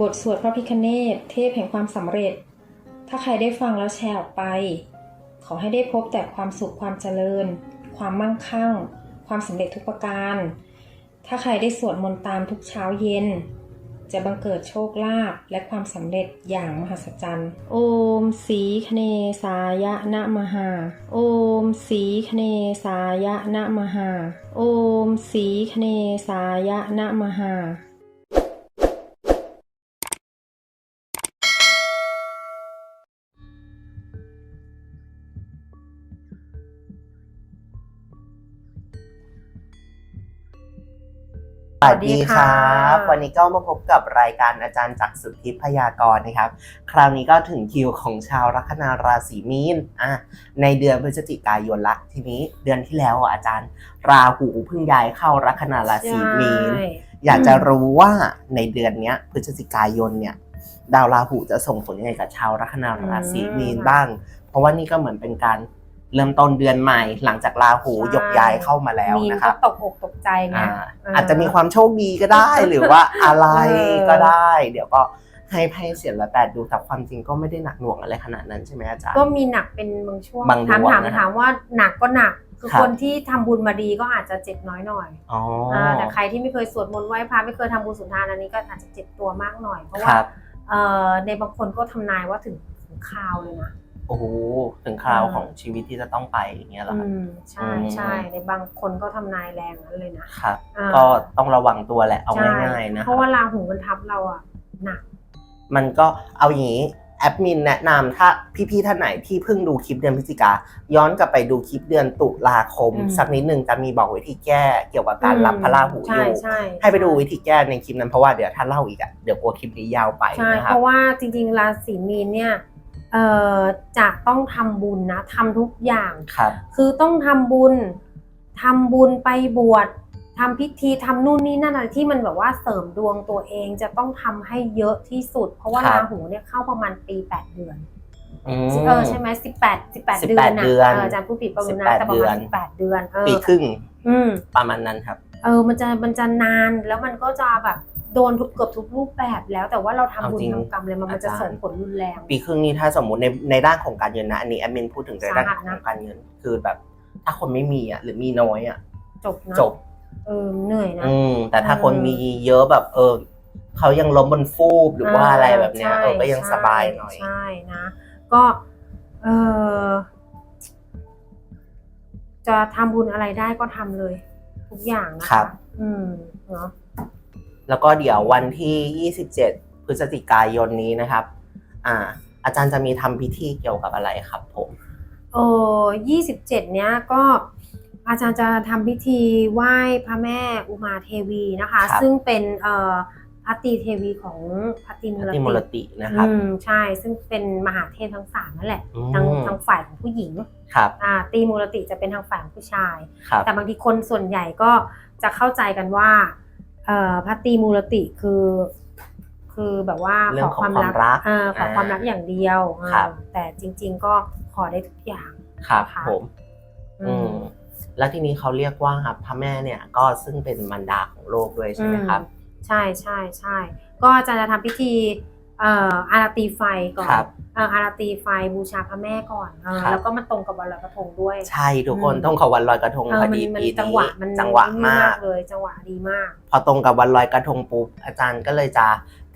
บทสวดพระพิคเนตเทพแห่งความสำเร็จ ถ้าใครได้ฟังแล้วแชร์ออกไป ขอให้ได้พบแต่ความสุขความเจริญ ความมั่งคั่ง ความสำเร็จทุกประการ ถ้าใครได้สวดมนต์ตามทุกเช้าเย็น จะบังเกิดโชคลาภและความสำเร็จอย่างมหัศจรรย์ โอมสีคเนสายะนะมหา โอมสีคเนสายะนะมหา โอมสีคเนสายะนะมหา สวัสดีครับสวัสดีค่ะวันนี้ก็มาพบกับรายการอาจารย์จากสุทธิพยากรณ์นะครับ คราวนี้ก็ถึงคิวของชาวลัคนาราศีมีนอะในเดือนพฤศจิกายนละทีนี้เดือนที่แล้วอะอาจารย์ ราหูเพิ่งย้ายเข้าลัคนาราศีมีนใช่อยากจะรู้ว่าในเดือนเนี้ยพฤศจิกายนเนี่ย ดาวราหูจะส่งผลยังไงกับชาวลัคนาราศีมีนบ้าง เพราะว่านี่ก็เหมือนเป็นการ เริ่มต้นเดือนใหม่ หลังจากราหูยกย้ายเข้ามาแล้วมีนนะคก็รับตกอกตกใจไงอ่าเออออาจจะมีความโชคดีก็ได้ หรือว่าอะไรเออก็ได้ เดี๋ยวก็ให้ไพ่เสียงละแปดดูแต่ความจริงก็ไม่ได้หนักหน่วงอะไรขนาดนั้นใช่ไหมอาจารย์ ก็มีหนักเป็นบางช่วงบางดวงถามถามนะครับถามว่าหนักก็หนัก คือครับ คนที่ทำบุญมาดีก็อาจจะเจ็บน้อยหน่อยอ๋ออาแต่ใครที่ไม่เคยสวดมนต์ไหว้พระไม่เคยทำบุญสุนทานอันนี้ก็อาจจะเจ็บตัวมากหน่อย เพราะคว่ารับ เอ่อในบางคนก็ทำนายว่าถึงถึงคราวเลยนะ โอ้โหถึงคราวอ่าของชีวิตที่จะต้องไปอย่างเงี้ยเหรออืครับมใช่อืมใช่ในบางคนก็ทำนายแรงนั้นเลยนะครับอ่าก็ต้องระวังตัวแหละเอาใช่ง่ายๆนะคเพรับราะว่าราหูมันทับเราอะหนักมันก็เอาอย่างนี้แอดมินแนะนำถ้าพี่ๆท่านไหนที่เพิ่งดูคลิปเดือนพฤศจิกาย้อนกลับไปดูคลิปเดือนตุลาคมอืมสักนิดหนึ่งจะมีบอกวิธีแก้เกี่ยวกับการรับพระราหูอใช่ยู่ใช่ให้ไปดูวิธีแก้ในคลิปนั้นเพราะว่าเดี๋ยวถ้าเล่าอีกอะเดี๋ยวกลัวคลิปนี้ยาวไปใช่นะคเพรับราะว่าจริงๆราศีมีนเนี่ย เอ่อจะต้องทำบุญนะทำทุกอย่าง ครับ คือต้องทำบุญทำบุญไปบวชทำพิธีทำนู่นนี่นั่นอะไรที่มันแบบว่าเสริมดวงตัวเองจะต้องทำให้เยอะที่สุด เพราะว่าครับ ราหูเนี่ยเข้าประมาณปีแปดเดือน อืม เออใช่ไหมสิบแปดสิบแปด18เดือนนะเดือนเอออาจารย์ผู้ผิดประมาณนะ18แต่ประมาณเดือน สิบแปดเดือนเออปีครึ่งอืม ประมาณนั้นครับ เออมันจะมันจะนานแล้วมันก็จะแบบ โดนทุกเกือบทุกรูปแบบแล้ว แต่ว่าเราทำบุญเอาจริงทำกรรมเลยมันมันจะอาจารย์ส่งผลรุนแรง ปีครึ่งนี้ถ้าสมมติในในด้านของการเงินนะอันนี้แอดมินพูดถึงในด้านสาหัสขนะองการเงินคือแบบ ถ้าคนไม่มีอะหรือมีน้อยอะจบนะจบเออเหนื่อยนะอืมแต่ถ้าคนเออมีเยอะแบบเออเขายังล้มบนฟูบหรือว่าอะไรแบบเนี้ยใช่เออก็ยังใช่สบายหน่อยใช่นะ ก็เออจะทำบุญอะไรได้ก็ทำเลย ทุกอย่างนะะครับอืมเนาะ แล้วก็เดี๋ยววันที่ 27 พฤศจิกายนนี้นะครับอ่าอาจารย์จะมีทำพิธีเกี่ยวกับอะไรครับผมเออยี่สิบเจ็ดเนี้ยก็อาจารย์จะทำพิธีไหว้พระแม่อุมาเทวีนะคะครับซึ่งเป็นเอ่อพระตรีเทวีของพระตรีมูพัลติมรติตินะครับอืมใช่ซึ่งเป็นมหาเทพทั้งสามนั่นแหละอืมทางทางฝ่ายของผู้หญิงครับอ่าตรีมูลติจะเป็นทางฝ่ายของผู้ชายครับแต่บางทีคนส่วนใหญ่ก็จะเข้าใจกันว่า เอ่อพระตรีมูลติคือ คือแบบว่าเรื่ขอองของความความรักเอ่อขอความอ่ารักอย่างเดียวอ่าครับ แต่จริง ๆ ก็ขอได้ทุกอย่าง ครับค่ะ ผมอืมแล้วทีนี้เขาเรียกว่าพระแม่เนี่ยก็ซึ่งเป็นมารดาของโลกด้วยใช่ไหมครับอืมใช่ใช่ใช่ก็อาจารย์จะทำพิธี เอ่ออาราตีไฟก่อนครับเอ่ออาราตีไฟบูชาพระแม่ก่อนเออครับ แล้วก็มาตรงกับวันลอยกระทงด้วย ใช่ทุกคนอืม ต้องขอวันลอยกระทงเอพออมันดีมันปีจังนี้หวะมันจังหวะนี่มาก เลย จังหวะดีมาก พอตรงกับวันลอยกระทงปุ๊บอาจารย์ก็เลยจะ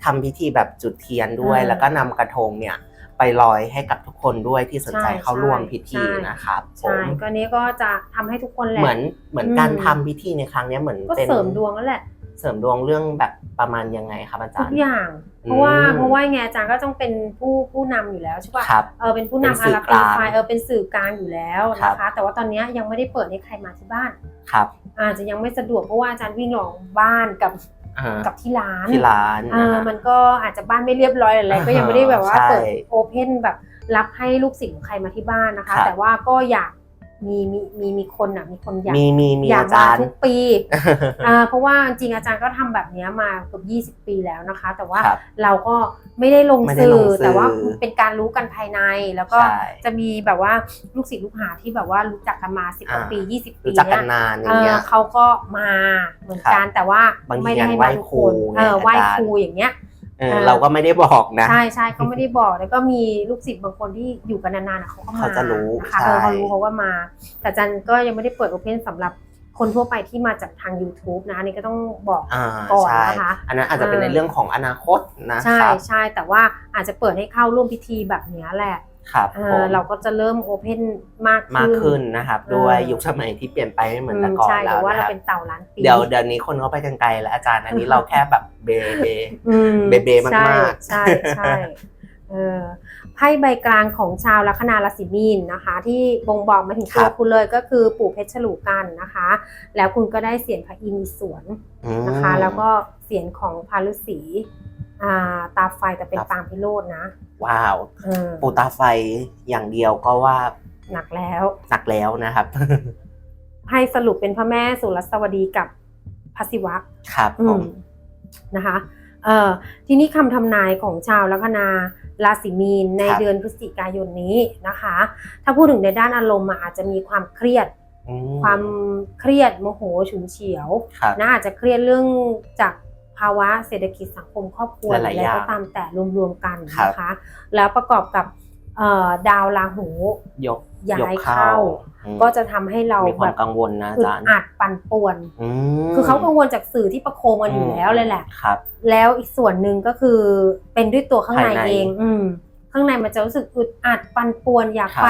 ทำพิธีแบบจุดเทียนด้วย อืมแล้วก็นำกระทงเนี่ยไปลอยให้กับทุกคนด้วยที่สนใจใช่เข้าร่วมใช่พิธีใช่ นะครับผใช่มก็นี้ก็จะทำให้ทุกคนแหละ เหมือนเหมือนอืม การทำพิธีในครั้งเนี้ยเหมือนก็เป็น เสริมดวงนั่นแหละ เสริมดวงเรื่องแบบประมาณยังไงครับอาจาทุรกย์อย่าง เพราะว่าอืมเพราะว่าไงอาจารย์ก็ต้องเป็นผู้ผู้นำอยู่แล้วใช่ปะครับเออเป็นผู้เป็นนำสื่อาอราตีไฟกลางเออเป็นสื่อกลางอยู่แล้วครับนะคะ แต่ว่าตอนเนี้ยยังไม่ได้เปิดให้ใครมาที่บ้าน ครับอาจจะยังไม่สะดวกเพราะว่าอาจารย์วิ่งออกบ้านกับอ่ากับที่ร้านที่ร้านเอนะอฮะ มันก็อาจจะบ้านไม่เรียบร้อยอะไรก็ยังไม่ได้แบบว่าใช่เปิดโอเพนแบบรับให้ลูกศิษย์ของใครมาที่บ้านนะคะ ครับแต่ว่าก็อยาก มีมีมีมีคนอะมีคนอยากมีมีมีอยากอาจามารย์ ทุกปีอ่าเพราะว่าจริงๆอาจารย์ก็ทำแบบเนี้ยมาเกือบ20 ปีแล้วนะคะ แต่ว่าครับเราก็ไม่ได้ลงไม่ได้สื่ลองสื่อแต่ว่าเป็นการรู้กันภายในแล้วก็ใช่ จะมีแบบว่าลูกศิษย์ลูกหาที่แบบว่ารู้จักกันมาสิบกว่าอ่าปี 20 ปีรู้จักกัเนี้นยนานอเอย่างเงี้อยเขาก็มาเหมือนกันแต่ว่าบางทีไม่ได้ให้งานไหว้มาทุกครูคนเออไงไหว้อาจารย์ ครูอย่างเงี้ย เออเออเราก็ไม่ได้บอกนะ ใช่ใช่เขาไม่ได้บอกแล้วก็มีลูกศิษย์บางคนที่อยู่กันนานๆอะเขาก็มาเขาจะรู้นะคะใช่เออเขารู้เขาก็มา แต่จันก็ยังไม่ได้เปิดโอเพนสำหรับคนทั่วไปที่มาจากทาง YouTube นะอันนี้ก็ต้องบอกอ่าก่อนใช่นะคะอันนั้นอาจจะเป็นเออในเรื่องของอนาคตนะใช่ครับใช่แต่ว่าอาจจะเปิดให้เข้าร่วมพิธีแบบเนี้ยแหละ ครับเอผอมเราก็จะเริ่มโอเพนมากมากขึ้นขึ้นนะครับเออด้วยยุคสมัยที่เปลี่ยนไปไม่เหมือนแต่ก่อนใช่แล้แต่วว่านะเราครับเป็นเต่าล้านปี เดี๋ยวเดี๋ยวนี้คนเขาไปกันไกลแล้วอาจารย์อันนี้เราแค่แบบเบเบ อืมเบๆมากๆ ใช่ใช่ใช่เออไพ่ใบกลางของชาวลัคนาราศีมีนนะคะ ที่บ่งบอกมาถึงครัตัวบคุณเลยก็คือปู่เพชรฉลูกันนะคะ แล้วคุณก็ได้เสียงพระอินทร์สวนอืมนะคะ แล้วก็เสียงของพารุษี อ่าตาไฟแต่เป็นครับปางพิโรจน์นะว้าวเออปูตาไฟอย่างเดียวก็ว่าหนักแล้วหนักแล้วนะครับ ให้สรุปเป็นพระแม่สุรสวดีกับพระศิวะครับอืผมมนะคะเอ่อทีนี้คำทำนายของชาวลัคนาราศีมีนในเดือนพฤศจิกายนนี้นะคะ ถ้าพูดถึงในด้านอารมณ์อะอาจจะมีความเครียดอืความเครียดโมโหฉุนเฉียวครับนะอาจจะเครียดเรื่องจาก ภาวะเศรษฐกิจสังคมครอบครัวหลายๆอะไรอย่างก็ตามแต่รวมๆกันครับนะคะ แล้วประกอบกับเอ่อดาวราหูยกย้ายยกเข้าอืมก็จะทำให้เรามีคแบวามบกังวลนะอาอึดจารย์อัดปั่นป่วนมคือเขากังวลจากสื่อที่ประโคมกันอยู่แล้วเลยแหละครับ แล้วอีกส่วนหนึ่งก็คือเป็นด้วยตัวข้างในภายในเอง อืมข้างในมันจะรู้สึกอึดอัดปันป่วนอยากครับไป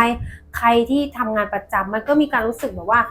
ใครที่ทำงานประจำมันก็มีการรู้สึกแบบว่า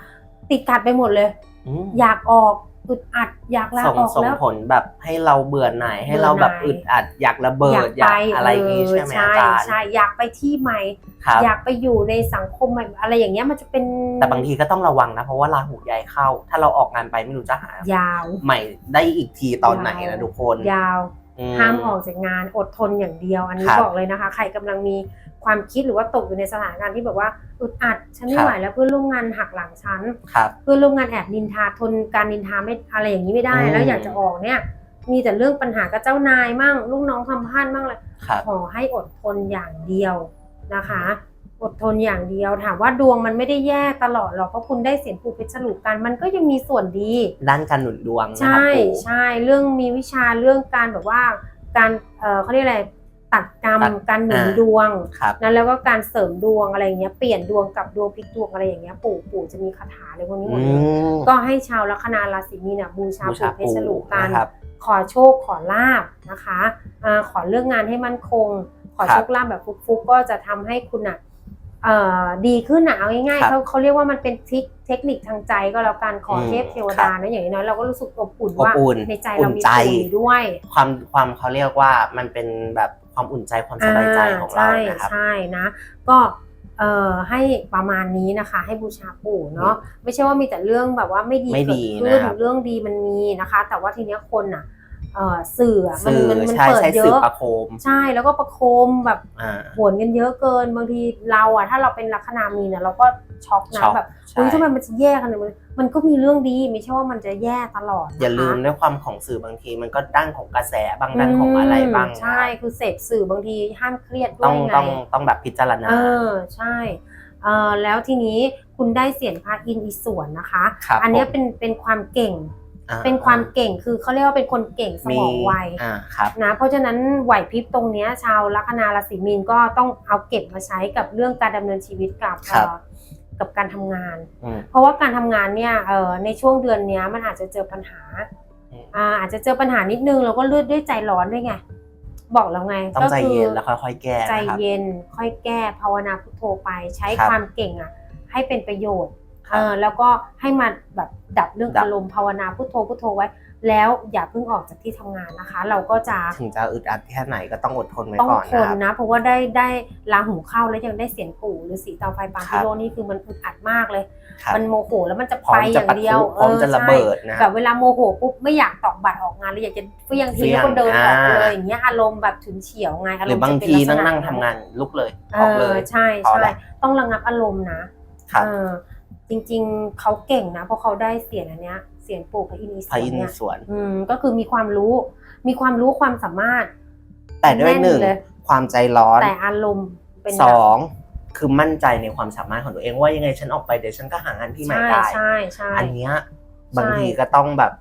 ติดขัดไปหมดเลยอืมอยากออก อึดอัดอยากลาส่งออกส่งแล้ว ผลแบบให้เราเบื่อหน่ายให้เราแบบเบื่อึอดหน่ายอัดอยากระเบิอยาดกอยาไปกอะไรอย่างงี้เออใช่ไหมอาใช่จารย์ใช่อยากไปที่ใหม่ครับอยากไปอยู่ในสังคมใหม่อะไรอย่างเงี้ยมันจะเป็นแต่บางทีก็ต้องระวังนะเพราะว่าราหูย้ายเข้า ถ้าเราออกงานไปไม่รู้จะหายาวใหม่ได้อีกทีตอนไหนยานะวทุกคนยาวอืห้ามออกจากงานอดทนอย่างเดียว อันนี้ครับบอกเลยนะคะ ใครกำลังมี ความคิดหรือว่าตกอยู่ในสถานการณ์ที่แบบว่าอึดอัดฉันไม่ครับไหวแล้วเพื่อนร่วมงานหักหลังฉันครับ เพื่อนร่วมงานแอบนินทาทนการนินทาไม่อะไรอย่างนี้ไม่ได้อืมแล้วอยากจะออกเนี่ย มีแต่เรื่องปัญหากับเจ้านายมั่งลูกน้องทำพลาดมั่งเลยครับขอให้อดทนอย่างเดียวนะคะ อดทนอย่างเดียวถามว่าดวงมันไม่ได้แย่ตลอดหรอกเพราะคุณได้เสียงผูกเพชรฉลูกกันมันก็ยังมีส่วนดี ด้านการหนุนดวงนะครับใช่ปู่ใช่เรื่องมีวิชาเรื่องการแบบว่าการเออเขาเรียกอะไร ตัดกรรมตัดการหนุนอ่าดวงครับนั้นแล้วก็การเสริมดวงอะไรอย่างเงี้ย เปลี่ยนดวงกับดวงพลิกดวงอะไรอย่างเงี้ย ปู่ปู่จะมีคาถาอะไรพวกนี้หมอืดเลยมก็ให้ชาวลัคนาราศีมีนนะบูชาบูชาปู่เพชรฉลูกกันนะครับขอโชคขอลาบนะคะอาขอเรื่องงานให้มั่นคง ขอครับโชคลาภแบบฟุกๆก็จะทำให้คุณอะเอ่อ ดีขึ้นนะเอาง่ายครัๆบเขาเขาเรียกว่ามันเป็นทริคเทคนิคทางใจก็แล้วกันขออมเทพเทวครัดาบนะอย่างน้อยเราก็รู้สึกอบอุ่นอบว่าอุ่นในใจอุ่เรานมีใจปู่อยู่ด้วย ความความเขาเรียกว่ามันเป็นแบบความอุ่นใจความสบายใจของเราใช่นะครับใช่นะ ก็เอ่อให้ประมาณนี้นะคะ ให้บูชาปู่เนาะไม่ใช่ว่ามีแต่เรื่องแบบว่าไม่ดีไม่เกิดีดขึ้นนะครับเรื่องดีมันมีนะคะ แต่ว่าทีเนี้ยคนอะ เอ่อสื่ออะมันสื่อมันมันใช่เปิดใช้เยสื่ออะประโคมใช่แล้วก็ประโคมแบบอ่า โหวนกันเยอะเกินบางทีเราอะถ้าเราเป็นลัคนามีเนี่ยเราก็ช็อกนะช็อก แบบใช่เฮ้ยทำไมมันจะแย่ขนาดนี้มันก็มีเรื่องดีไม่ใช่ว่ามันจะแย่ตลอดนะคะ อย่าลืมด้วยความของสื่อบางที มันก็ด้านของกระแสบางด้านของอะไรบ้างใช่คือเสพสื่อบางทีห้ามเครียดด้ต้วองยไงต้องต้องแบบพิจารณาเออใช่เออแล้วทีนี้คุณได้เสียงพระอินทร์อีส่วนนะคะ ครับอันเนี้ยผม เป็นเป็นความเก่งอ่ เป็นความเก่งคือเขาเรียกว่าเป็นคนเก่งสมองไวอ่าครับนะเพราะฉะนั้นไหวพริบตรงเนี้ยชาวลัคนาราศีมีนก็ต้องเอาเก็บมาใช้กับเรื่องการดำเนินชีวิตกับครับเอ่อกับการทำงานอืมเพราะว่าการทำงานเนี่ยเอ่อในช่วงเดือนเนี้ยมันอาจจะเจอปัญหาอืมอ่าอาจจะเจอปัญหานิดนึงแล้วก็เลือดด้วยใจร้อนด้วยไงบอกแล้วไงต้องใจก็คืเย็นแล้วค่อยๆแก้ใจนะครับเย็น ค่อยแก้ภาวนาพุทโธไปใช้ครับความเก่งอะให้เป็นประโยชน์ครับ เออแล้วก็ให้มาแบบดับเรื่องดับอารมณ์ภาวนาพุทโธพุทโธไว้ แล้วอย่าเพิ่งออกจากที่ทำงานนะคะ เราก็จะถึงจะอึดอัดแค่ไหนก็ต้องอดทนไว้ต้องก่อนทนะนครับนะเพราะว่าได้ได้ลาหูเข้าแล้วยังได้เสียงปู่หรือสีเตาไฟปางครัพิบโรจน์นี่คือมันอึดอัดมากเลยครับมันโมโหแล้วมันจะพร้อไปมอจะย่างปะเดียวทุพร้อมจะระเบิดนะใช่แบบเวลาโมโหปุ๊บไม่อยากตอกบัตรออกงานเลยอยากจะเฟี้ยงทิ้งแล้วก็เดินออกไปเลยอย่างเงี้ยอารมณ์แบบฉุนเฉียวไงอารหรืมอณ์บางจะเป็ทีลันั่กงษณะนั่งทำงานลุกเลยเอออกเลอยใช่พอใช่แล้วต้องระงับอารมณ์นะครับเออ จริงๆ เขาเก่งนะ เพราะเขาได้เสียงอันเนี้ย เสียงปู่พระอินทร์อีสพระวนอินทเนี่ยร์สวน อืมก็คือมีความรู้ มีความรู้ความสามารถ แต่ด้วยหนึ่งแน่นเลย ความใจร้อนแต่อารมณ์เป็นสแบบองคือมั่นใจในความสามารถของตัวเองว่ายังไงฉันออกไปเดี๋ยวฉันก็หางานที่ใหม่ใช่ได้ ใช่ใช่ อันเนี้ยบางทีก็ต้องแบบ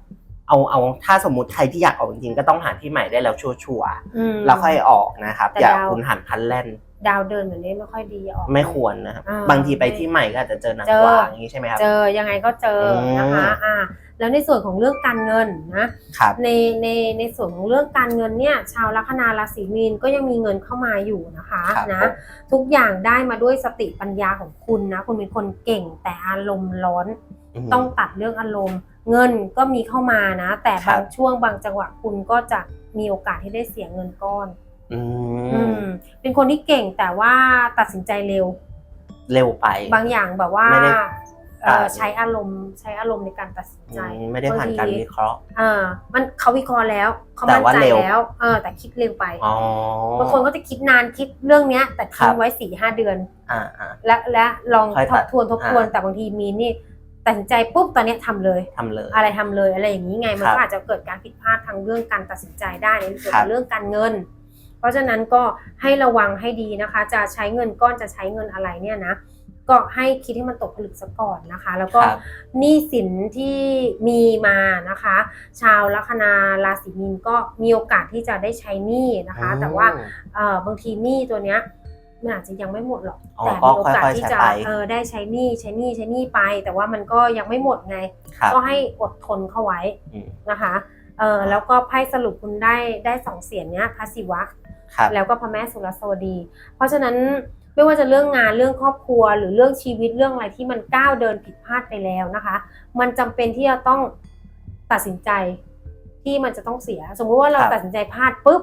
เอาเอาถ้าสมมติใครที่อยากออกจริงๆก็ต้องหาที่ใหม่ได้แล้วชัวร์อืม ๆแล้วค่อยออกนะครับ แต่อย่าดาวคุณหันพลันแล่น ดาวเดินแบบนี้ไม่ค่อยดีออก ไม่ควรนะครับอ่าบางทีไปที่ใหม่ก็อาจจะเจอหนักเจอ กว่าอย่างนี้ใช่ไหมครับ เจอยังไงก็เจออมนะคะอ่าแล้วในส่วนของเรื่องการเงินนะ ครับ ในในในส่วนของเรื่องการเงินเนี่ยชาวลัคนาราศีมีนก็ยังมีเงินเข้ามาอยู่นะคะครับนะผมทุกอย่างได้มาด้วยสติปัญญาของคุณนะคุณเป็นคนเก่งแต่อารมณ์ร้อน ม ต้องตัดเรื่องอารมณ์ เงินก็มีเข้ามานะ แต่ครับบางช่วงบางจังหวะคุณก็จะมีโอกาสที่ได้เสียเงินก้อน อือืมมเป็นคนที่เก่งแต่ว่าตัดสินใจเร็ว เร็วไป บางอย่างแบบว่าไม่ได้เอ่ออ่าใช้อารมณ์ใช้อารมณ์ในการตัดสินใจอืมไม่ได้ผ่านการวิเคราะห์ อ่ามันเขาวิเคราะห์แล้วเขาแต่มั่นว่าใจเร็ว แล้วเออแต่คิดเร็วไปอ๋อบางคนก็จะคิดนานคิดเรื่องเนี้ย แต่ครัทิ้งบไว้สี่ห้าเดือน อ่าอ่า และและลองค่อยทตับดทวนทบทวนอ่า แต่บางทีมีนี่ตัดสินใจปุ๊บตอนเนี้ยทำเลย ทำเลย อะไรทำเลยอะไรอย่างนี้ไงมันครับก็อาจจะเกิดการผิดพลาดทางเรื่องการตัดสินใจได้ในเกี่ยวครักับบเรื่องการเงินเพ ราะฉะนั้นก็ให้ระวังให้ดีนะคะ จะใช้เงินก้อนจะใช้เงินอะไรเนี่ยนะก็ให้คิดให้มันตกผลึกซะก่อนนะคะ แล้วก็ครับหนี้สินที่มีมานะคะ ชาวลัคนาราศีมีนก็มีโอกาสที่จะได้ใช้หนี้นะคะ แต่ว่าอืมเอ่อบางทีหนี้ตัวเนี้ยมันอาจจะยังไม่หมดหรอกอ๋อแต่ก็มีโอกาสค่อยๆที่ใช้จะไปเออได้ใช้หนี้ใช้หนี้ใช้หนี้ไป แต่ว่ามันก็ยังไม่หมดไงครับก็ให้อดทนเข้าไว้อืมนะคะเออแล้วก็ไพ่สรุปคุณได้ได้สองเสียงเนี้ยพระศิวะ ครับแล้วก็พระแม่สุรสวดี เพราะฉะนั้นไม่ว่าจะเรื่องงานเรื่องครอบครัว หรือเรื่องชีวิตเรื่องอะไรที่มันก้าวเดินผิดพลาดไปแล้วนะคะ มันจำเป็นที่จะต้องตัดสินใจที่มันจะต้องเสีย สมมุติว่าเราครับตัดสินใจพลาดปุ๊บ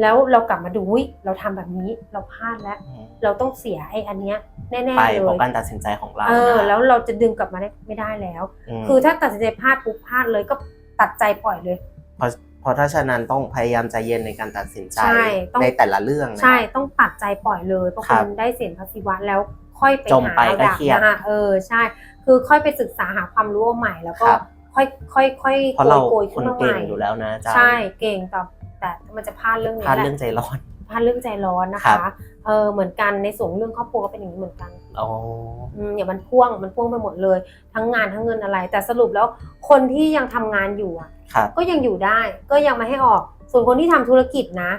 แล้วเรากลับมาดูอุ๊ยเราทำแบบนี้เราพลาดแล้วอืมเราต้องเสียไอ้อันเนี้ยแน่ๆไปเลเพราะยการตัดสินใจของเราเออนะแล้วเราจะดึงกลับมาได้ไม่ได้แล้วมคือถ้าตัดสินใจพลาดปุ๊บพลาดเลยก็ตัดใจปล่อยเลย เพราะเพราะถ้าฉะนั้นต้องพยายามใจเย็นในการตัดสินใจใช่ต้อง ในแต่ละเรื่องนะ ใช่ต้องตัดใจปล่อยเลยเพราะครัคุบณได้เสียงพระศิวะแล้วค่อยไปจมหาไปก็ดักเครียดนะคะเออใช่ คือค่อยไปศึกษาหาความรู้เอาใหม่ แล้วก็ครับ ค่อยค่อยค่อยเพราะเราโกยคขึ้นนมาใหเก่งม่อยู่แล้วนะอาจารย์ใช่เก่งแต่แต่มันจะพลาดเรื่องพนี้ลาดแหละเรื่องใจร้อน พลาดเรื่องใจร้อนนะครัคะบ เออเหมือนกันในส่วนเรื่องครอบครัวก็เป็นอย่างนี้เหมือนกันอ๋อ อืมอย่างมันพ่วงมันพ่วงไปหมดเลย ทั้งงานทั้งเงินอะไร แต่สรุปแล้วคนที่ยังทำงานอยู่อะครับ ก็ยังอยู่ได้ ก็ยังไม่ให้ออก ส่วนคนที่ทำธุรกิจนะ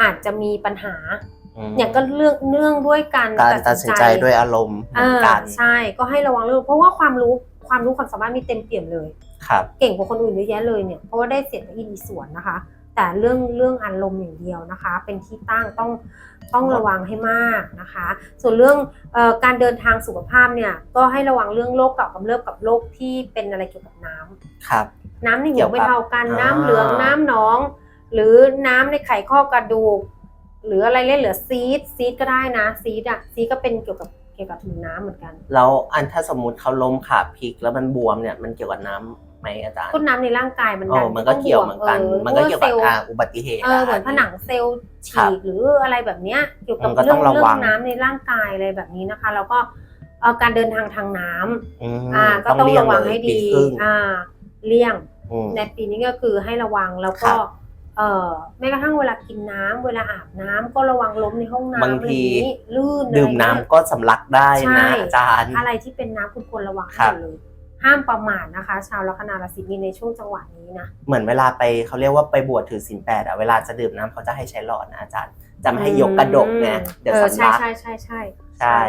อาจจะมีปัญหามอย่างก็เรื่องเนื่องด้วยการการตัดสินใจด้วยอารมณ์เหมือนกันอ่าใช่ก็ให้ระวังเรื่องเพราะว่าความรู้ความรู้ความสามารถมีเต็มเปี่ยมเลย ครับ เก่งกว่าคนอื่นเยอะแยะเลยเนี่ยเพราะว่าได้เสียงจากอินดีส่วนนะคะ แต่เรื่องเรื่องอารมณ์อย่างเดียวนะคะ เป็นที่ตั้งต้องต้องระวังให้มากนะคะ ส่วนเรื่องเออการเดินทางสุขภาพเนี่ยก็ให้ระวังเรื่องโรคเก่ากำเริบกับโรคที่เป็นอะไรเกี่ยวกับน้ำครับ น้ำในหูเกี่ยวกับไม่เท่ากันอ่าน้ำเหลืองน้ำหนอง หรือน้ำในไขข้อกระดูก หรืออะไรเล่นเหลือซีดซีดก็ได้นะซีดอะซีดก็เป็นเกี่ยวกับเกี่ยวกับถุงน้ำเหมือนกัน แล้วอันถ้าสมมุติเขาล้มขาพลิกแล้วมันบวมเนี่ยมันเกี่ยวกับน้ำ ไหมอาจารย์ต้นน้ำในร่างกายมันอ๋ดัอนมันก็เกี่ยวเหมือนกัน มันก็เกี่ยวกับพราะาซลล์อ่าอุบัติเหตุเออเหมือนผนังเซลล์ครัฉีบกหรืออะไรแบบเนี้ยเกี่ยวกับมันก็เรื่ต้องระเรื่วังน้ำในร่างกายอะไรแบบนี้นะคะ แล้วก็เอ่อการเดินทางทางน้ำอืมอ่า ก็ต้องเลี่ยระวังเลยให้ปีดีครึ่งอ่าเลี่ยงอืมในปีนี้ก็คือให้ระวังแล้วครัก็บเอ่อแม้กระทั่งเวลากินน้ำเวลาอาบน้ำก็ระวังล้มในห้องน้ำบางอะไรทีอย่างนี้ลื่นดื่มน้ำอะไรเงี้ยก็สำลักได้ใช่นะอาจารย์ อะไรที่เป็นน้ำคุณควรระวังครับหมดเลย ห้ามประมาทนะคะ ชาวลัคนาราศีมีนในช่วงจังหวะนี้นะ เหมือนเวลาไปเขาเรียกว่าไปบวชถือศีลแปดอะเวลาจะดื่มน้ำเขาจะให้ใช้หลอดนะอาจารย์ จะไม่ให้ยกกระดกไงเดี๋ยวออสำลักใช่ใช่ใช่ใช่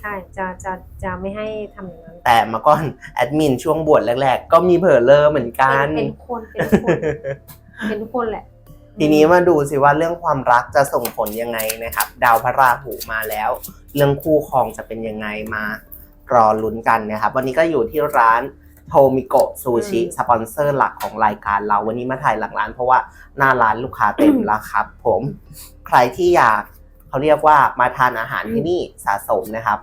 ใช่จะจะจะไม่ให้ทำอย่างนั้น แต่เมาก่อนแอดมินช่วงบวชแรกๆ ก็มีเผลอเลอเหมือนกันเป็นเป็นคนเป็นทุกคนเป็นทุกคนแหละ ทีนี้มาดูสิว่าเรื่องความรักจะส่งผลยังไงนะครับ ดาวพระราหูมาแล้ว เรื่องคู่ครองจะเป็นยังไงมา รอลุ้นกันนะครับ วันนี้ก็อยู่ที่ร้านโทมิโกะซูชิอืมสปอนเซอร์หลักของรายการเราวันนี้มาถ่ายหลังร้าน เพราะว่าหน้าร้านลูกค้าเต็มแล้วครับ ผมใครที่อยากเขาเรียกว่ามาทานอาหารที่นี่สะสมนะครับ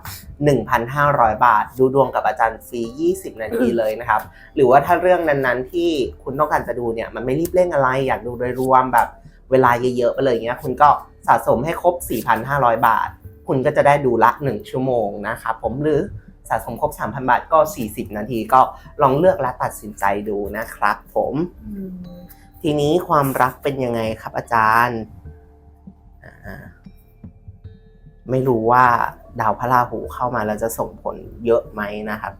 1,500 บาท ดูดวงกับอาจารย์ฟรี 20 นาทีเลยนะครับ หรือว่าถ้าเรื่องนั้นๆ ที่คุณต้องการจะดูเนี่ย มันไม่รีบเร่งอะไร อยากดูโดยรวมแบบเวลาเยอะๆไปเลยเงี้ย คุณก็สะสมให้ครบ 4,500 บาท คุณก็จะได้ดูละ 1 ชั่วโมงนะครับผมหรือ สะสมครบ 3,000 บาทก็ 40 นาทีก็ลองเลือกและตัดสินใจดูนะครับผมอืมทีนี้ความรักเป็นยังไงครับอาจารย์อ่าไม่รู้ว่าดาวพระราหูเข้ามาแล้วจะส่งผลเยอะไหมนะครับ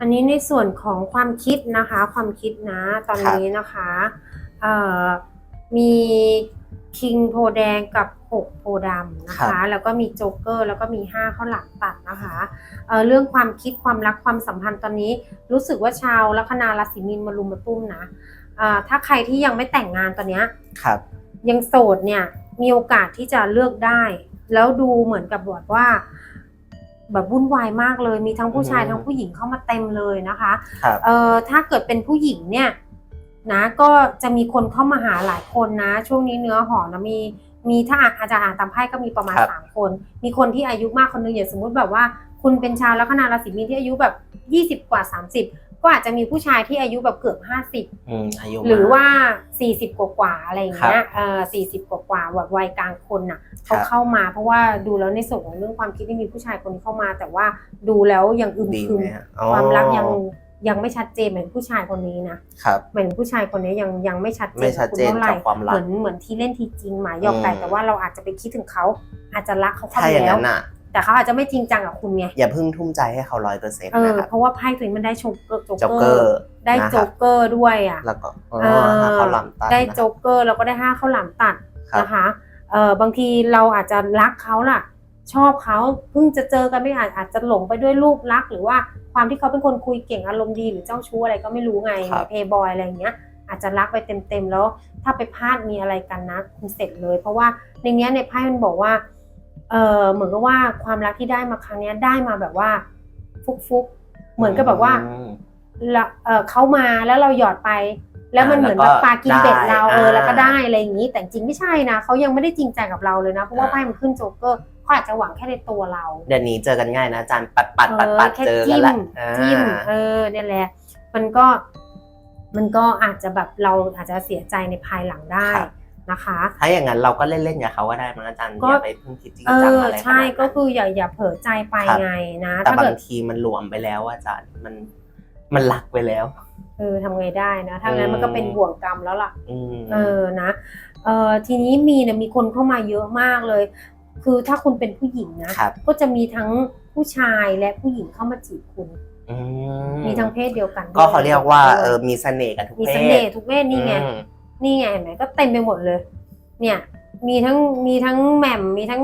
อันนี้ในส่วนของความคิดนะคะ ความคิดนะ ตอนนี้นะคะเอ่อมี คิงโพแดงกับหกโพดำนะครัคะ บ แล้วก็มีโจ๊กเกอร์ แล้วก็มีห้าข้าวหลามตัดนะคะเอ่อเรื่องความคิดความรักความสัมพันธ์ตอนนี้ รู้สึกว่าชาวลัคนาราศีมีนมารุมมาตุ้มนะอ่าถ้าใครที่ยังไม่แต่งงานตอนเนี้ย ครับ ยังโสดเนี่ยมีโอกาสที่จะเลือกได้ แล้วดูเหมือนกับแบบว่า แบบวุ่นวายมากเลย มีทั้งผู้ชายอือฮึ ทั้งผู้หญิงเข้ามาเต็มเลยนะคะครับ เอ่อถ้าเกิดเป็นผู้หญิงเนี่ย นะก็จะมีคนเข้ามาหาหลายคนนะ ช่วงนี้เนื้อหอมนะมีมีถ้าอ่านอาจารย์อ่านตามไพ่ก็มีประมาณครับ สามคน มีคนที่อายุมากคนนึงอย่างสมมุติแบบว่า คุณเป็นชาวลัคนาราศีมีนที่อายุแบบยี่สิบกว่าสามสิบก็อาจจะมีผู้ชายที่อายุแบบเกือบห้าสิบอืมอายุหรือมกว่า 40 กว่ากว่าๆอะไรอย่างเงี้ยเออ40 กว่ากว่าๆแบบวัยกลางคนน่ะครัเขาบเข้ามา เพราะว่าดูแล้วในส่วนของเรื่องความคิดที่มีผู้ชายคนนี้เข้ามา แต่ว่าดูแล้วยังอึมดีครึมไหมฮะอ๋อความรักยัง ยังไม่ชัดเจนเหมือนผู้ชายคนนี้นะครับ เหมือนผู้ชายคนนี้ยังยังไม่ชัดเจไม่นชัดเจนบคุณเท่าไหร่กับความรักเหมือนเหมือนที่เล่นทีจริงหมายยอกไก่อืมแต่ว่าเราอาจจะไปคิดถึงเขาอาจจะรักเขาเข้าถ้าไปอย่างแล้วนั้นอะแต่เขาอาจจะไม่จริงจังกับคุณไงอย่าเพิ่งทุ่มใจให้เขาร้อยเปอร์เซ็นต์เออนะครับเพราะว่าไพ่ตัวนี้มันได้โจ๊กเกอร์โจ๊กจ็อกเกเกออร์ร์ได้นะครับโจ๊กเกอร์ด้วยอะแล้วก็อ๋อเออหาเขาวหลามตัดได้นะครับโจ๊กเกอร์แล้วก็ได้ห้าข้าวหลามตัดครับนะคะเออบางทีเราอาจจะรักเขาล่ะ ชอบเขาเพิ่งจะเจอกันไม่อาจอาจจะหลงไปด้วยรูปลักษณ์หรือว่าความที่เขาเป็นคนคุยเก่งอารมณ์ดีหรือเจ้าชู้อะไรก็ไม่รู้ไงครับ เพย์บอยอะไรอย่างเงี้ย อาจจะรักไปเต็มๆแล้ว ถ้าไปพลาดมีอะไรกันนะคุณเสร็จเลย เพราะว่าในเนี้ยในไพ่มันบอกว่าเออเหมือนกับว่าความรักที่ได้มาครั้งเนี้ยได้มาแบบว่า ฟุกๆเหมือนกับแบบว่า อืม ละเออเขามาแล้วเราหยอดไป แล้วมันเหมือนแบบปลากินเบ็ดเราเออได้แล้วก็ได้อะไรอย่างนี้ แต่จริงไม่ใช่นะเขายังไม่ได้จริงใจกับเราเลยนะเพราะว่าอ่า ไพ่มันขึ้นโจ๊กเกอร์ เขาอาจจะหวังแค่ในตัวเรา เดี๋ยวนี้เจอกันง่ายนะอาจารย์ปัดปัดปัดเออปัดแค่เจอกันจิ้มละอ่าจิ้มเออเนี่ยแหละ มันก็ มันก็อาจจะแบบเราอาจจะเสียใจในภายหลังได้นะคะ ถ้าอย่างนั้นเราก็เล่นๆกับเขาก็ได้มั้งอาจารย์ก็อย่าไปเพิ่งคิดจริงเอจังออะไรขนาดใช่นั้นก็คืออย่าอย่าเผลอใจไปครับไงนะแต่ถ้าบาเกิดงทีมันหลวมไปแล้วอาจารย์มันมันหลักไปแล้วเออทำไงได้นะถ้างั้นมันก็เป็นอืมบ่วงกรรมแล้วล่ะอืมเออนะเออทีนี้มีเนี่ยมีคนเข้ามาเยอะมากเลย คือถ้าคุณเป็นผู้หญิงนะ ครับ ก็จะมีทั้งผู้ชายและผู้หญิงเข้ามาจีบคุณ อืมีทั้งเพศเดียวกันด้วยก็เขาเรียกว่าเออมีเสน่ห์กันทุกมีเพเสศน่ห์ทุกเพศนี่ไง อืม นี่ไงเห็นไหมก็เต็มไปหมดเลย เนี่ย มีทั้งมีทั้งแหม่มมีทั้ง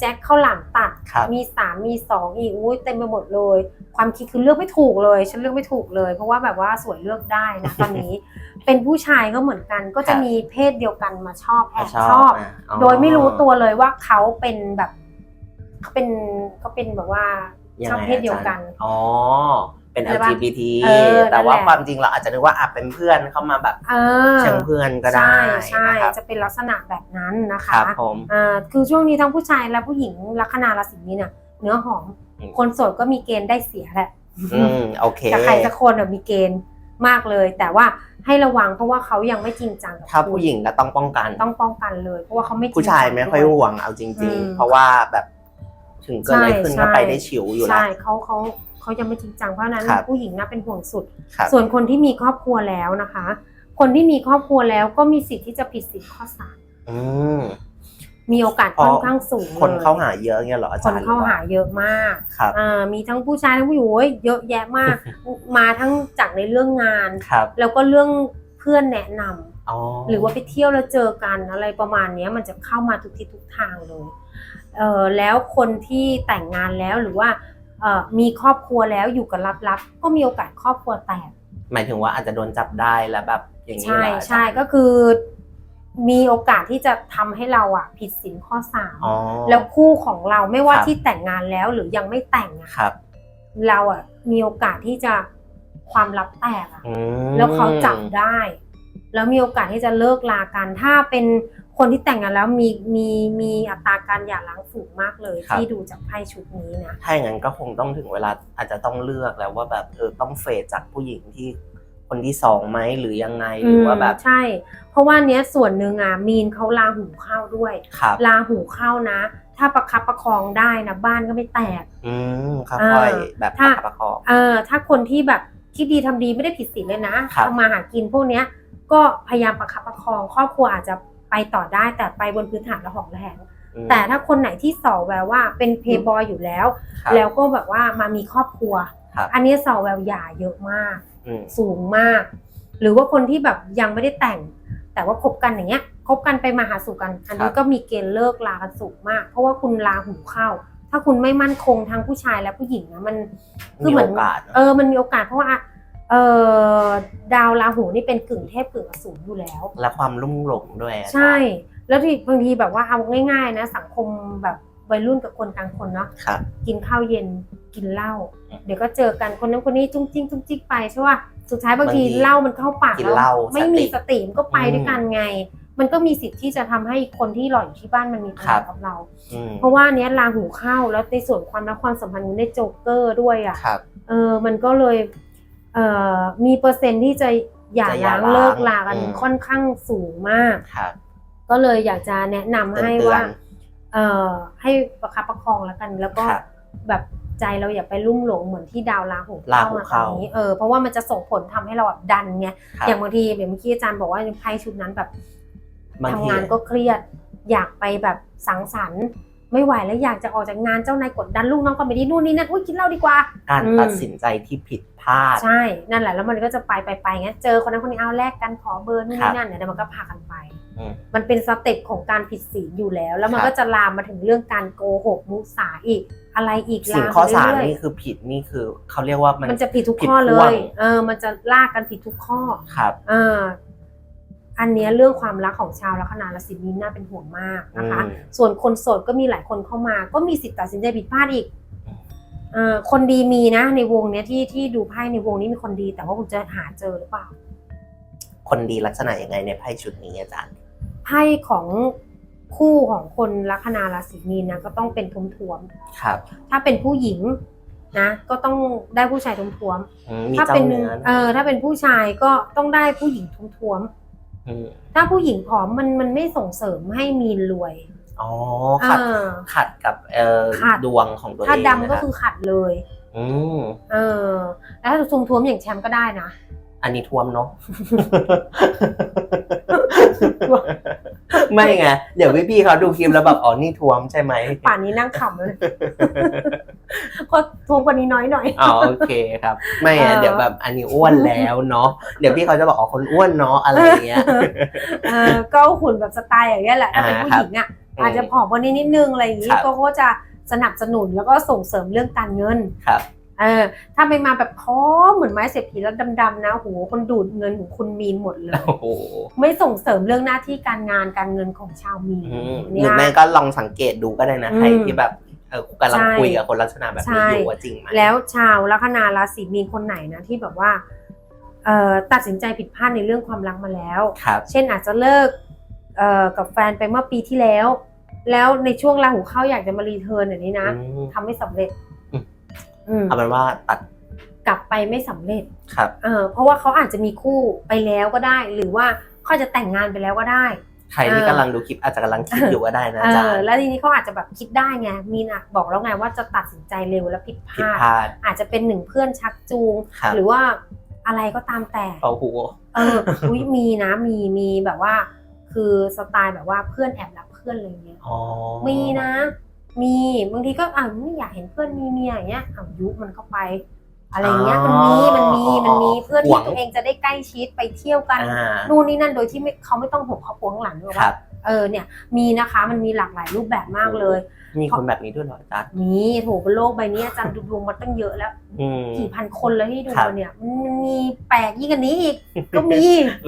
แจ็คข้าวหลามตัด ครับ มีสามมีสองอีกอุ้ยเต็มไปหมดเลย ความคิดคือเลือกไม่ถูกเลย ฉันเลือกไม่ถูกเลย เพราะว่าแบบว่าสวยเลือกได้นะตอนนี้ เป็นผู้ชายก็เหมือนกันก็จะมีเพศเดียวกันมาชอบแอบชอบะอ๋อโดยไม่รู้ตัวเลยว่าเขาเป็นแบบเขาเป็นเขาเป็นแบบว่ายังชอบไงเพศเดียวกัน อาจารย์อ๋อ เป็นใช่ปะ LGBT เออนั่นแหละ แต่ว่าความจริงเราอาจจะนึกว่าอาจเป็นเพื่อนเข้ามาแบบเออเชิงเพื่อนก็ได้ใช่ใช่นะครับจะเป็นลักษณะแบบนั้นนะคคะรับผม อ่าคือช่วงนี้ทั้งผู้ชายและผู้หญิงลัคนาราศีนี้เนี่ยเนื้อหอมอืม คนโสดก็มีเกณฑ์ได้เสียแหละ อืมโอเค แต่ใครสักคนอะมีเกณฑ์มากเลย แต่ว่าให้ระวังเพราะว่าเขายังไม่จริงจังกับถ้าคุณผู้หญิงก็ต้องป้องกัน ต้องป้องกันเลย เพราะว่าเขาไม่จริงผู้ชายจังไม่ค่อยด้วห่วงเอาจริง อืมๆ เพราะว่าแบบถึงเกิดอะไรขึ้นใช่ ก็ไปใช่ได้ฉิวอยู่แล้วใช่เขาเขา เขายังไม่จริงจังเพราะฉะนั้นครับผู้หญิงน่าเป็นห่วงสุดครับส่วนคนที่มีครอบครัวแล้วนะคะ คนที่มีครอบครัวแล้วก็มีสิทธิ์ที่จะผิดศีลข้อสามอืมมีโอกาสเพราะค่อนข้างสูงเลยคนเข้าหาเยอะเงี้ยเหรออาคจารนย์เข้าหาเยอะมากครับอ่ามีทั้งผู้ชายทั้งผู้หญิงโอ้ยเยอะแยะมาก มาทั้งจากในเรื่องงานครับแล้วก็เรื่องเพื่อนแนะนำอ๋อหรือว่าไปเที่ยวแล้วเจอกันอะไรประมาณเนี้ยมันจะเข้ามาทุกทิศทุกทางเลยเออแล้วคนที่แต่งงานแล้วหรือว่าเอ่อ มีครอบครัวแล้วอยู่กันลับๆก็มีโอกาสครอบครัวแตกหมายถึงว่าอาจจะโดนจับได้แล้วแบบอย่างนี้ใช่เหรออาจารย์ใช่ก็คือ มีโอกาสที่จะทำให้เราอะ ผิดศีลข้อสามอ๋อแล้วคู่ของเราไม่ว่าครับที่แต่งงานแล้วหรือยังไม่แต่งอะครับ เราอะมีโอกาสที่จะความลับแตกอะอืมแล้วเขาจับได้ แล้วมีโอกาสที่จะเลิกลากันถ้าเป็น คนที่แต่งงานแล้วมีมีมีอัตราการหย่าร้างสูงมากเลยที่ดูจากไพ่ชุดนี้นะ ถ้าอย่างนั้นก็คงต้องถึงเวลาอาจจะต้องเลือกแล้วว่าแบบเออต้องเฟดจากผู้หญิงที่คนที่สองไหมหรือยังไงหรือว่าแบบใช่ เพราะว่าเนี้ยส่วนหนึ่งอะมีนเขาลาหูเข้าด้วยครับลาหูเข้านะ ถ้าประคับประคองได้นะบ้านก็ไม่แตก อืมค่เออยอๆแบบถ้าประคับประคอง เออถ้าคนที่แบบคิดดีทำดีไม่ได้ผิดศีลเลยนะครับ ทำมาหากินพวกเนี้ย ก็พยายามประคับประคอง ครอบครัวอาจจะ ไปต่อได้แต่ไปบนพื้นฐานระหองระแหงอืมแต่ถ้าคนไหนที่สอแววว่าเป็นเพย์บอยอยู่แล้วครับแล้วก็แบบว่ามามีครอบครัวครับอันนี้สอแววหย่าเยอะมากอืมสูงมาก หรือว่าคนที่แบบยังไม่ได้แต่ง แต่ว่าคบกันอย่างเงี้ยคบกันไปมาหาสู่กัน อันนี้ก็มีเกณฑ์เลิกลากันสูงมาก เพราะว่าคุณลาหูเข้า ถ้าคุณไม่มั่นคงทั้งผู้ชายและผู้หญิงนะมันคืมีเหมืโอนกาสเออมันมีโอกาสเพราะว่า เออดาวราหูนี่เป็นกึ่งเทพกึ่งอสูรอยู่แล้ว และความลุ่มหลงด้วยอาจารย์ใช่ แล้วที่บางทีแบบว่าเอาง่าย ๆ นะ สังคมแบบวัยรุ่นกับคนกลางคนเนาะครับ กินข้าวเย็นกินเหล้าอืมเดี๋ยวก็เจอกันคนนั้นคนนี้จุ้งจิ้งจุ้งจิ้งไปใช่ป่ะสุดท้ายบางทีบางทีเหล้ามันเข้าปากกินเหล้าไม่มีสสติติมันก็ไปอืมด้วยกันไง มันก็มีสิทธิ์ที่จะทำให้คนที่รออยู่ที่บ้านมันมีปัญครัหาบ กับเรา อืมเพราะว่าเนี้ยราหูเข้าแล้วในส่วนความรักความสัมพันธ์ในโจ๊กเกอร์ด้วยอะ ครับ เออ มันก็เลยเอ่อ มีเปอร์เซ็นต์ที่จะหย่าจะหย่าร้างร้างเลิกลากันอืมค่อนข้างสูงมากครับก็เลยอยากจะแนะนำให้เตือนๆว่าเอ่อให้ประคับประคองแล้วกัน แล้วก็ครับแบบใจเราอย่าไปลุ่มหลงเหมือนที่ดาวราหูราเข้าหูมาตเข้าอนนี้เออเพราะว่ามันจะส่งผลทำให้เราแบบดันไงครับอย่างบางทีอย่างเมื่อกี้อาจารย์บอกว่าไพ่ชุดนั้นแบบบางทำทีงานก็เครียด อยากไปแบบสังสรรค์ ไม่ไหวแล้วอยากจะออกจากงานเจ้านายกดดันลูกน้องก็ไม่ได้นู่นนี่นั่นอุ้ยกินเหล้าดีกว่า การอืมตัดสินใจที่ผิดพลาด ใช่ นั่นแหละแล้วมันก็จะไปไปไปงั้นเจอคนนั้นคนนี้เอาแลกกันขอเบอร์นู่นครันี่บนั่นเนี่ยเดี๋ยวมันก็พากันไปอืมมันเป็นสเต็ปของการผิดศีลอยู่แล้ว แล้วมันครับก็จะลามมาถึงเรื่องการโกหกมุสาอีกอะไรอีกสิ่งลามข้อสามไปเรื่อยนี่คือผิดนี่คือเขาเรียกว่ามันๆมันจะผิดทุกผิดข้อเลพ่วงยเออ มันจะลากกันผิดทุกข้อครับ เออ อันเนี้ยเรื่องความรักของชาวลัคนาราศีมีนน่าเป็นห่วงมากนะคะอืมส่วนคนโสดก็มีหลายคนเข้ามา ก็มีสิทธิ์ตัดสินใจผิดพลาดอีกเออคนดีมีนะ ในวงเนี้ยที่ที่ดูไพ่ในวงนี้มีคนดี แต่ว่าคุณจะหาเจอหรือเปล่า คนดีลักษณะยังไงในไพ่ชุดนี้อาจารย์ไพ่ของคู่ของคนลัคนาราศีมีนนะก็ต้องเป็นทุ้มครับๆถ้าเป็นผู้หญิงนะ ก็ต้องได้ผู้ชายทุ้มอืมมีๆถ้าเจ้าเป็นเนื้อเออถ้าเป็นผู้ชายก็ต้องได้ผู้หญิงทุ้มอืมๆ ถ้าผู้หญิงผอมมันมันไม่ส่งเสริมให้มีนรวยอ๋อขัดเออขัดกับเอ่อขัดดวงของตัวเองถ้าดำนะก็รับคือขัดเลยอืมเออ แล้วถ้าทุ้มๆอย่างแชมป์ก็ได้นะ อันนี้ท่วมเนาะ ไม่ไง เดี๋ยวพี่ๆเขาดูคลิปแล้วแบบอ๋อนี่ท่วมใช่ไหมป่านนี้นั่งขำเลยก็ทุ้มกว่านี้น้อยหน่อยอ๋อโอเคครับ ไม่อะเออเดี๋ยวแบบอันนี้อ้วนแล้วเนาะเดี๋ยวพี่เขาจะบอกอ๋อคนอ้วนเนาะอะไรอย่างเงี้ยเออก็หุ่นแบบสไตล์อย่างเงี้ยแหละถ้าเป็นผู้อ่าหญิงอะอาจจะผอมกว่านี้นิดนึงอะไรอย่างงี้ครับก็ก็จะสนับสนุนแล้วก็ส่งเสริมเรื่องการเงินครับ เออ ถ้าไปมาแบบพร้อมเหมือนไม้เศรษฐีแล้วดำๆนะโหคนดูดเงินของคุณมีนหมดเลย โอ้โหไม่ส่งเสริมเรื่องหน้าที่การงานการเงินของชาวมีนอืมหเนี่รืยอแม่ก็ลองสังเกตดูก็ได้นะ อืมใครที่แบบเออกำลังใช่คุยกับคนลักษณะแบบใช่นี้อยู่ว่าจริงไหมแล้วชาวลัคนาราศีมีนคนไหนนะที่แบบว่าเอ่อตัดสินใจผิดพลาดในเรื่องความรักมาแล้ว ครับ เช่นอาจจะเลิกเอ่อกับแฟนไปเมื่อปีที่แล้ว แล้วในช่วงราหูเข้าอยากจะมารีเทิร์นอย่างนี้นะอืม ทำไม่สำเร็จอืมอืม เอาเป็นว่าตัดกลับไปไม่สำเร็จครับเออเพราะว่าเขาอาจจะมีคู่ไปแล้วก็ได้ หรือว่าเขาอาจจะแต่งงานไปแล้วก็ได้ ใครที่เออกำลังดูคลิปอาจจะกำลังคิดอยู่ก็ได้นะเออาจารอย์แล้วทีนี้เขาอาจจะแบบคิดได้ไงมีนะบอกแล้วไงว่าจะตัดสินใจเร็วและผิดพผิดลาดพลาด อาจจะเป็นหนึ่งเพื่อนชักจูงครับหรือว่าอะไรก็ตามแต่โอ้โหเอออุ้ยมีนะมีมีแบบว่า คือสไตล์แบบว่าเพื่อนแอบรักเพื่อนอะไรเงี้ยอ๋อมีนะ มีบางทีก็อ่าไม่อยากเห็นเพื่อนมีเมียอย่างเงี้ยอ่ายุมันเข้าไป อะไรเงี้ยมันมีมันมีมันมีเพื่อนที่ตัวเองจะได้ใกล้ชิดไปเที่ยวกันอ่านู่นนี่นั่นโดยที่ไม่เขาไม่ต้องห่วงครอบครัวข้างหลังด้วยครัว่าบเออเนี่ยมีนะคะมันมีหลากหลายรูปแบบมากเลย มีคนแบบนี้ด้วยเหรออาจารย์มีโถบนโลกใบนี้อาจารย์ดูดวงมาตั้งเยอะแล้วอืมกี่พันคนแล้วที่ดูครับมาเนี่ยมันมันมีแปลกยิ่งกว่านี้อีกก็มี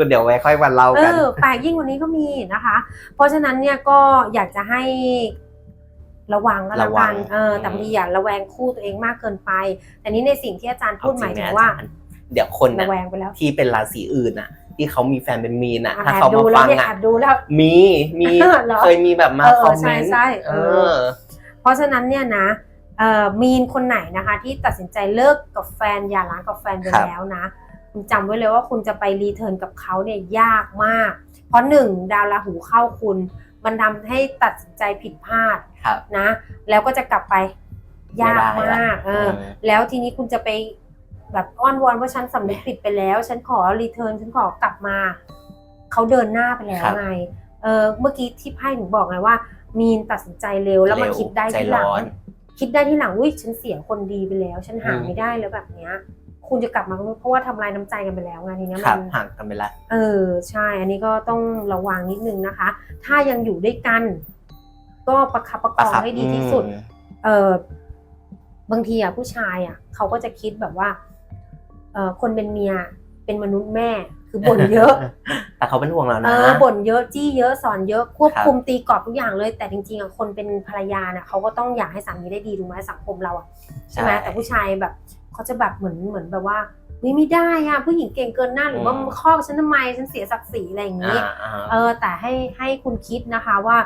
เดี๋ยวไว้ค่อยวันเล่าเอกันอแปลกยิ่งกว่านี้ก็มีนะคะ เพราะฉะนั้นเนี่ยก็อยากจะให้ ระวังก็แล้วระวักังนเออแต่อืมบางทีอย่าระแวงคู่ตัวเองมากเกินไป แต่นี้ในสิ่งที่อาจารย์พูดหมายถึงว่าเอจริไหมอจรย์เดี๋ยวคนระน่ะแวงไปแล้วที่เป็นราศีอื่นน่ะ ที่เขามีแฟนเป็นมีนอะอะถ้าแอบเขาดูมาแล้วฟังเนี่ยอะแอบดูแล้วมีมีเหรอเคยมีแบบมาเออคอมเมนต์ใช่ใช่เอเออเพราะฉะนั้นเนี่ยนะเอ่อมีนคนไหนนะคะ ที่ตัดสินใจเลิกกับแฟนอย่าร้างกับแฟนไปครับแล้วนะคุณจำไว้เลยว่าคุณจะไปรีเทิร์นกับเขาเนี่ยยากมาก เพราะหนึ่งดาวราหูเข้าคุณ มันทำให้ตัดสินใจผิดพลาดครับนะ แล้วก็จะกลับไปยากไม่ได้ละมากเอออมแล้วทีนี้คุณจะไปแบบอ้อนวอนว่าฉันสำนึกผิดไปแล้ว ฉันขอรีเทิร์นฉันขอกลับมาเขาเดินหน้าไปแล้วครับไงเออเมื่อกี้ที่ไพ่หนูบอกไงว่า มีนตัดสินใจเร็วแล้วมาคิดได้ใจทีหลัร้งอนคิดได้ที่หลังอุ้ยฉันเสียคนดีไปแล้ว ฉันหาอืมไม่ได้แล้วแบบเนี้ย คุณจะกลับมาก็ไม่เพราะว่าทำลายน้ำใจกันไปแล้วไงทีเนี้ยครัมับน ห่างกันไปแล้วเออใช่ อันนี้ก็ต้องระวังนิดนึงนะคะ ถ้ายังอยู่ด้วยกัน ก็ประคับประคประองคับให้ดีที่สุด อืม เออบางทีอะผู้ชายอะเขาก็จะคิดแบบว่า เออคนเป็นเมียเป็นมนุษย์แม่ คือบ่นเยอะ แต่เขาเป็นห่วงเราเอนะ อบ่นเยอะจี้เยอะสอนเยอะควบครับคุมตีกรอบทุกอย่างเลย แต่จริงๆอะคนเป็นภรรยาเนี่ยเขาก็ต้องอยากให้สามีได้ดีถูกไหมสังคมเราอะใช่ไหมแต่ผู้ชายแบบ เขาจะแบบเหมือนเหมือนแบบว่าเฮ้ยไม่ได้อะผู้หญิงเก่งเกินหน้าหรือว่ามาครอบฉันทำไมฉันเสียศักดิ์ศรีอะไรอย่างนี้อ่าอ่าเออแต่ให้ให้คุณคิดนะคะว่า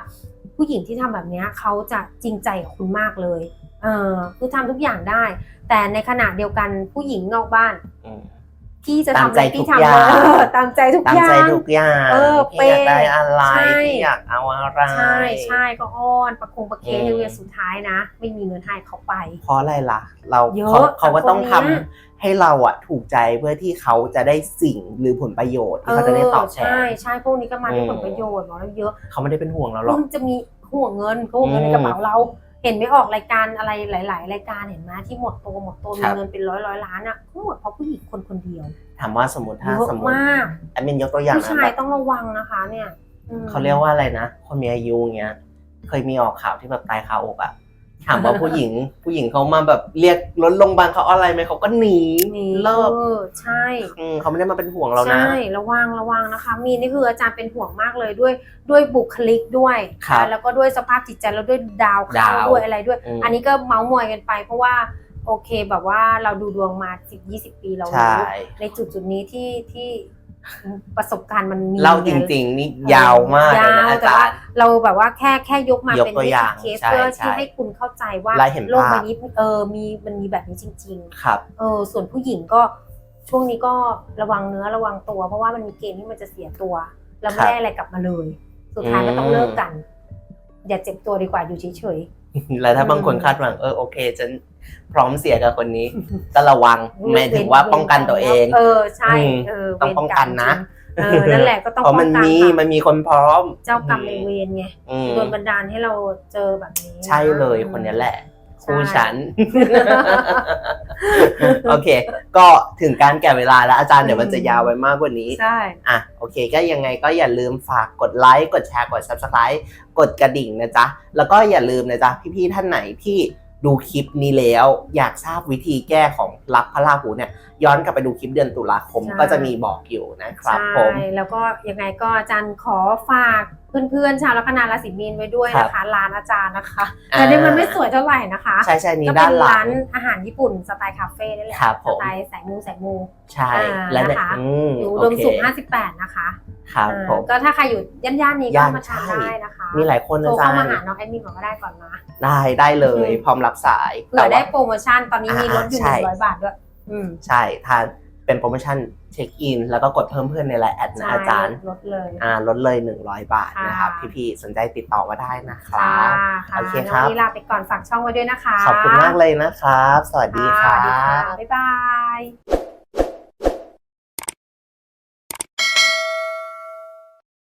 ผู้หญิงที่ทำแบบเนี้ยเขาจะจริงใจกับคุณมากเลยเออคือทำทุกอย่างได้ แต่ในขณะเดียวกันผู้หญิงนอกบ้านอืม พี่จะตามทำอะใจไรทุพี่กทำอย่าเลงยเออตามใจทุกตามอย่าใจงทุกอย่างเออพี่อยากเปย์ได้อะไรใช่พี่อยากเอาอะไรใช่ใช่ก็อ้อนประคงประเคอืมให้เวียสุดท้ายนะ ไม่มีเงินให้เขาไป เพราะอะไรล่ะ เราเยอะเขาเขาก็ต้องทำสังคมเนี้ยให้เราอะถูกใจเพื่อที่เขาจะได้สิ่งหรือผลประโยชน์ที่เขาจะได้ตอบแทใช่นใช่พวกนี้ก็มาด้วยอืมผลประโยชน์บอกแล้วเยอะเขาไม่ได้เป็นห่วงเราหรอกคุณจะมีห่วงเงินห่วงเงินในกระเป๋าเรา เห็นไหม่ออกรายการอะไรหลาย ๆ รายการเห็นไหมที่หมดตัวหมดตัวคมีรับ เงินเป็นร้อยร้อยล้านอะก็หมดเพราะผู้หญิงคนคนเดียวถามว่าสมมติเยถ้าอะสมมติมากแอดมินยกตัวอย่างผู้นะชายแบบต้องระวังนะคะ เนี่ยอืมเขาเรียกว่าอะไรนะ คนมีอายุเงี้ย เคยมีออกข่าวที่แบบตายคาอกอะ ถามว่าผู้หญิงผู้หญิงเขามาแบบเรียกรถโรงพยาบาลเขาอะไรไหมเขาก็หนีนี่เลิกเออใช่อืมเขาไม่ได้มาเป็นห่วงเรานะใช่ระวังระวังนะคะ มีนี่คืออาจารย์เป็นห่วงมากเลยด้วยด้วยบุคลิกด้วยครับนะแล้วก็ด้วยสภาพจิตใจแล้วด้วยดาวเขาดาวด้วยอะไรด้วยอืมอันนี้ก็เมาส์มอยกันไป เพราะว่าโอเคแบบว่าเราดูดวงมาสิบยี่สิบปีเราใช่รู้ในจุดจุดๆนี้ที่ที่ ประสบการณ์มันมีเล่าจไริงๆนี่ยาวมากเลยนะยาวอาแต่จาว่ารย์ เราแบบว่าแค่แค่ยกมายกเป็นตัวอย่างเคสใช่เพื่อใช่ที่ให้คุณเข้าใจว่าและเห็นโลกภาพ ใบนี้เออมีมันมีแบบนี้จริงๆครับเออ ส่วนผู้หญิงก็ช่วงนี้ก็ระวังเนื้อระวังตัว เพราะว่ามันมีเกณฑ์ที่มันจะเสียตัวแล้วไม่ครับได้อะไรกลับมาเลย สุดท้ายก็ต้องอืมเลิกกัน อย่าเจ็บตัวดีกว่าอยู่เฉย แล้วถ้าอืมบางคนคาดหวังเออโอเคฉันพร้อมเสียกับคนนี้ก็ระวังๆหมายถึงว่าป้องกันตัวเอง เออใช่อืมเออต้องป้องกันนะเวรกรรมจริงเออนั่นแหละก็ต้องเพราะป้มัอนงกันมีค่ะมันมีคนพร้อม เจ้ากรรมในายเวรไงอืมโดนบันดาลให้เราเจอแบบนี้นะใช่เลยคนนี้แหละใช่ คู่ฉัน โอเค ก็ถึงการแก่เวลาแล้วอาจารย์เดี๋ยวมันจะยาวไปมากกว่านี้ ใช่ อะ โอเค ก็ยังไงก็อย่าลืมฝากกดไลค์ กดแชร์ กด subscribe กดกระดิ่งนะจ๊ะ แล้วก็อย่าลืมนะจ๊ะ พี่ๆท่านไหนที่ดูคลิปนี้แล้วอยากทราบวิธีแก้ของรักพระราหูเนี่ย ย้อนกลับไปดูคลิปเดือนตุลาคมใช่ก็จะมีบอกอยู่นะครับผม ใช่ แล้วก็ยังไงก็อาจารย์ขอฝาก เพื่อนๆชาวลัคนาราศีมีนไว้ด้วยนะคะร้านอาจารย์นะคะอ่าแต่นี่มันไม่สวยเท่าไหร่นะคะใช่ใช่นี่ก็ด้าเป็นนหลัร้างนอาหารญี่ปุ่นสไตล์คาเฟ่นี่แหละครับผมสไตล์สายมูสายมูใช่อ่าและเนี่ยนะคะอืมอยู่โอรวมเคสุข58 นะคะครับอ่าผมก็ถ้าใครอยู่ย่านๆนี้ก็ย่านมาทานใช่ได้นะคะ มีหลายคนโทรอาจาเข้ารมาย์หาน้องแอดมินก่อนก็ได้ก่อนนะได้ได้เลยอืมพร้อมรับสายเผื่อได้แต่ว่าโปรโมชั่นตอนนี้มีลดอยู่อ่าใช่หนึ่งร้อยบาทด้วยอืมใช่ทาน เป็นโปรโมชั่นเช็คอินแล้วก็กดเพิ่มเพื่อนในไลน์แอดนะใช่อาจารย์ลดเลยอ่าลดเลย 100 บาทนะครับค่ะพี่ๆสนใจติดต่อมาได้นะคค่ะรับค่ะโอเคน้ครัองบนี่ลาไปก่อนฝากช่องไว้ด้วยนะคะ ขอบคุณมากเลยนะครับ สวัสดีคค่ะรัสวัสดีค่ะบบ๊ายบาย